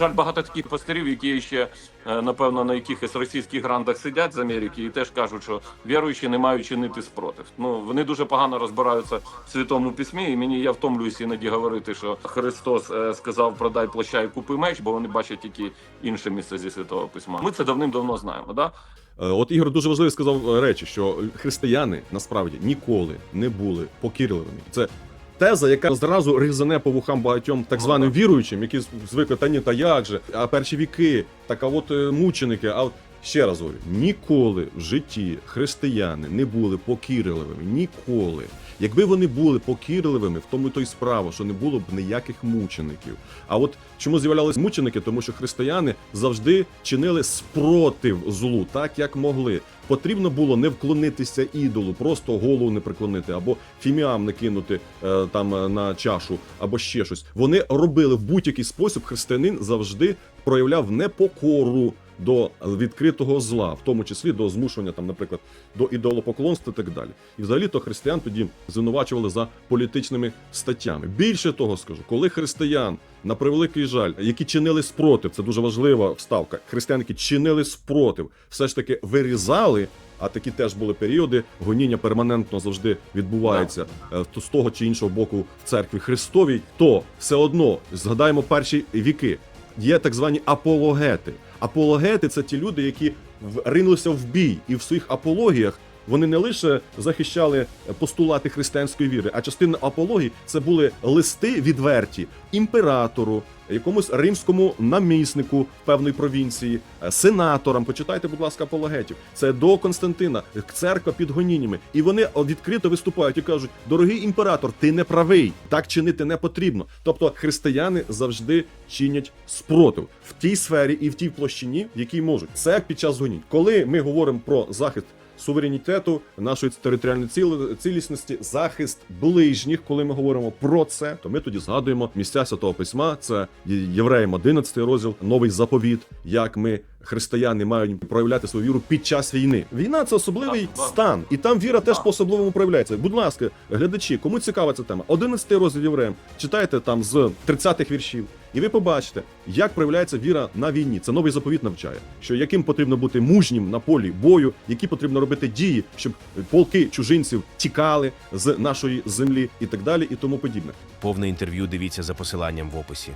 жаль, багато таких пастирів, які ще е, напевно на якихось російських грандах сидять з Америки, і теж кажуть, що віруючі не мають чинити спротив. Ну вони дуже погано розбираються в святому письмі, і мені я втомлююсь іноді говорити, що Христос е, сказав продай плаща і купи меч, бо вони бачать тільки інше місце зі святого письма. Ми це давним-давно знаємо. Да? Е, От Ігор дуже важливо сказав речі, що християни насправді ніколи не були покірливими. Це теза, яка зразу різане по вухам багатьом так званим віруючим, які звикли, та ні, та як же, а перші віки, так а от е, мученики. А от ще раз говорю, ніколи в житті християни не були покірливими. Ніколи. Якби вони були покірливими, в тому то й справа, що не було б ніяких мучеників. А от чому з'являлись мученики? Тому що християни завжди чинили спротив злу, так як могли. Потрібно було не вклонитися ідолу, просто голову не приклонити, або фіміам не кинути е, там е, на чашу, або ще щось. Вони робили в будь-який спосіб. Християнин завжди проявляв непокору до відкритого зла, в тому числі до змушування, там, наприклад, до ідолопоклонства і так далі. І взагалі то християн тоді звинувачували за політичними статтями. Більше того скажу, коли християн на превеликий жаль, які чинили спротив, це дуже важлива вставка. Християни, які чинили спротив, все ж таки вирізали. А такі теж були періоди. Гоніння перманентно завжди відбувається е, з того чи іншого боку в церкві Христовій. То все одно згадаємо перші віки. Є так звані апологети. Апологети це ті люди, які ринулися в бій, і в своїх апологіях вони не лише захищали постулати християнської віри, а частина апології це були листи відверті імператору, якомусь римському наміснику певної провінції, е, сенаторам. Почитайте, будь ласка, апологетів. Це до Константина, церква під гоніннями. І вони відкрито виступають і кажуть: дорогий імператор, ти не правий, так чинити не потрібно. Тобто християни завжди чинять спротив в тій сфері і в тій площині, в якій можуть. Це під час гонінь. Коли ми говоримо про захист суверенітету, нашої територіальної цілісності, захист ближніх. Коли ми говоримо про це, то ми тоді згадуємо місця святого письма. Це Євреям 11 розділ, новий заповіт, як ми. Християни мають проявляти свою віру під час війни. Війна це особливий Так, так. стан, і там віра теж по особливому проявляється. Будь ласка, глядачі, кому цікава ця тема? 11 розділ євреям. Читайте там з 30-х віршів, і ви побачите, як проявляється віра на війні. Це новий заповіт навчає, що яким потрібно бути мужнім на полі бою, які потрібно робити дії, щоб полки чужинців тікали з нашої землі і так далі, і тому подібне. Повне інтерв'ю дивіться за посиланням в описі.